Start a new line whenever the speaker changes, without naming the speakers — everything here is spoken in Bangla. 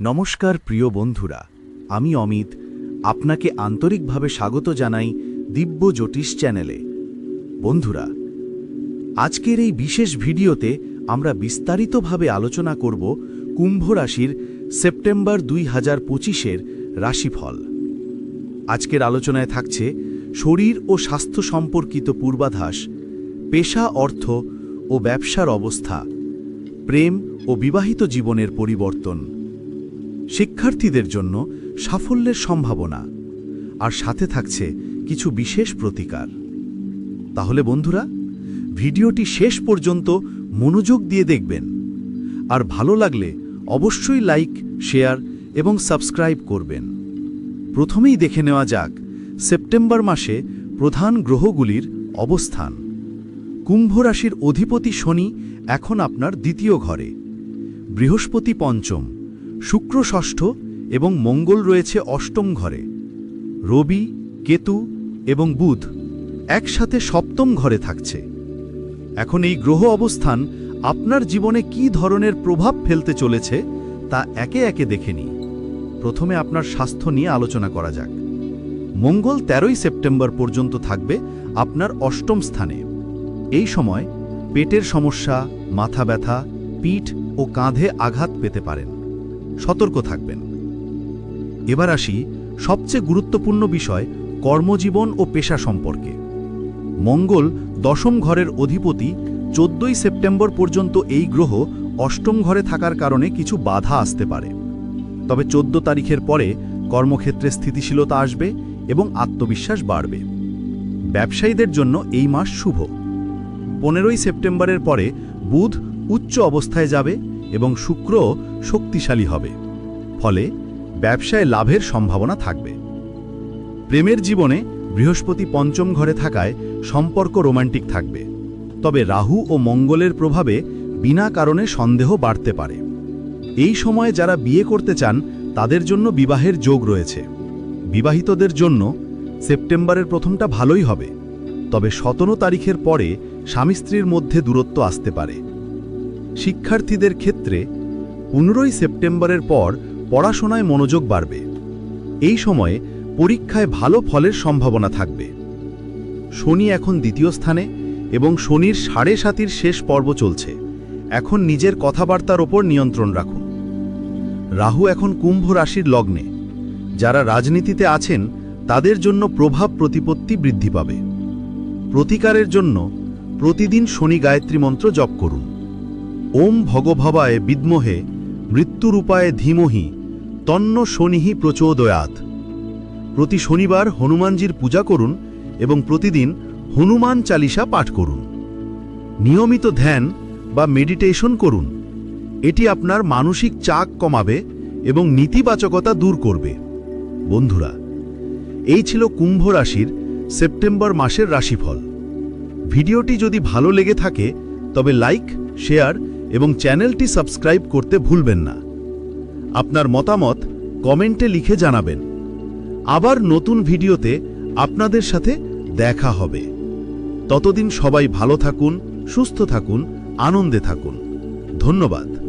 নমস্কার প্রিয় বন্ধুরা, আমি অমিত, আপনাকে আন্তরিকভাবে স্বাগত জানাই দিব্য জ্যোতিষ চ্যানেলে। বন্ধুরা, আজকের এই বিশেষ ভিডিওতে আমরা বিস্তারিতভাবে আলোচনা করব কুম্ভ রাশির সেপ্টেম্বর দুই হাজার পঁচিশের রাশিফল। আজকের আলোচনায় থাকছে শরীর ও স্বাস্থ্য সম্পর্কিত পূর্বাভাস পেশা অর্থ ও ব্যবসার অবস্থা, প্রেম ও বিবাহিত জীবনের পরিবর্তন। শিক্ষার্থীদের জন্য সাফল্যের সম্ভাবনা, আর সাথে থাকছে কিছু বিশেষ প্রতিকার। তাহলে বন্ধুরা, ভিডিওটি শেষ পর্যন্ত মনোযোগ দিয়ে দেখবেন। আর ভালো লাগলে অবশ্যই লাইক, শেয়ার এবং সাবস্ক্রাইব করবেন। প্রথমেই দেখে নেওয়া যাক সেপ্টেম্বর মাসে প্রধান গ্রহগুলির অবস্থান। কুম্ভ রাশির অধিপতি শনি এখন আপনার দ্বিতীয় ঘরে। বৃহস্পতি পঞ্চম। শুক্র ষষ্ঠ এবং মঙ্গল রয়েছে অষ্টম ঘরে। রবি, কেতু এবং বুধ একসাথে সপ্তম ঘরে থাকছে। এখন এই গ্রহ অবস্থান আপনার জীবনে কি ধরনের প্রভাব ফেলতে চলেছে তা একে একে দেখে নিই। প্রথমে আপনার স্বাস্থ্য নিয়ে আলোচনা করা যাক। মঙ্গল তেরোই সেপ্টেম্বর পর্যন্ত থাকবে আপনার অষ্টম স্থানে। এই সময় পেটের সমস্যা, মাথা ব্যথা, পিঠ ও কাঁধে আঘাত পেতে পারেন। সতর্ক থাকবেন। এবার আসি সবচেয়ে গুরুত্বপূর্ণ বিষয় কর্মজীবন ও পেশা সম্পর্কে। মঙ্গল দশম ঘরের অধিপতি চোদ্দই সেপ্টেম্বর পর্যন্ত এই গ্রহ অষ্টম ঘরে থাকার কারণে কিছু বাধা আসতে পারে। তবে চোদ্দ তারিখের পরে কর্মক্ষেত্রে স্থিতিশীলতা আসবে এবং আত্মবিশ্বাস বাড়বে। ব্যবসায়ীদের জন্য এই মাস শুভ। পনেরোই সেপ্টেম্বরের পরে বুধ উচ্চ অবস্থায় যাবে এবং শুক্র শক্তিশালী হবে। ফলে ব্যবসায় লাভের সম্ভাবনা থাকবে। প্রেমের জীবনে বৃহস্পতি পঞ্চম ঘরে থাকায় সম্পর্ক রোমান্টিক থাকবে। তবে রাহু ও মঙ্গলের প্রভাবে বিনা কারণে সন্দেহ বাড়তে পারে। এই সময়ে যারা বিয়ে করতে চান, তাদের জন্য বিবাহের যোগ রয়েছে। বিবাহিতদের জন্য সেপ্টেম্বরের প্রথমটা ভালোই হবে। তবে সতেরো তারিখের পরে স্বামী স্ত্রীর মধ্যে দূরত্ব আসতে পারে। শিক্ষার্থীদের ক্ষেত্রে পনেরোই সেপ্টেম্বরের পর পড়াশোনায় মনোযোগ বাড়বে। এই সময়ে পরীক্ষায় ভালো ফলের সম্ভাবনা থাকবে। শনি এখন দ্বিতীয় স্থানে এবং শনির সাড়ে সাতির শেষ পর্ব চলছে। এখন নিজের কথাবার্তার ওপর নিয়ন্ত্রণ রাখুন। রাহু এখন কুম্ভ রাশির লগ্নে। যারা রাজনীতিতে আছেন, তাদের জন্য প্রভাব প্রতিপত্তি বৃদ্ধি পাবে। প্রতিকারের জন্য প্রতিদিন শনি গায়ত্রী মন্ত্র জপ করুন। ওম ভগভবায় বিদ্মহে, মৃত্যুরূপায় ধীমহি, তন্ন শনিহি প্রচোদয়াত প্রতি শনিবার হনুমানজির পূজা করুন এবং প্রতিদিন হনুমান চালিসা পাঠ করুন। নিয়মিত ধ্যান বা মেডিটেশন করুন। এটি আপনার মানসিক চাক কমাবে এবং নীতিবাচকতা দূর করবে। বন্ধুরা, এই ছিল কুম্ভ রাশির সেপ্টেম্বর মাসের রাশিফল। ভিডিওটি যদি ভালো লেগে থাকে, তবে লাইক, শেয়ার এবং চ্যানেলটি সাবস্ক্রাইব করতে ভুলবেন না। আপনার মতামত কমেন্টে লিখে জানাবেন। আবার নতুন ভিডিওতে আপনাদের সাথে দেখা হবে। ততদিন সবাই ভালো থাকুন, সুস্থ থাকুন, আনন্দে থাকুন। ধন্যবাদ।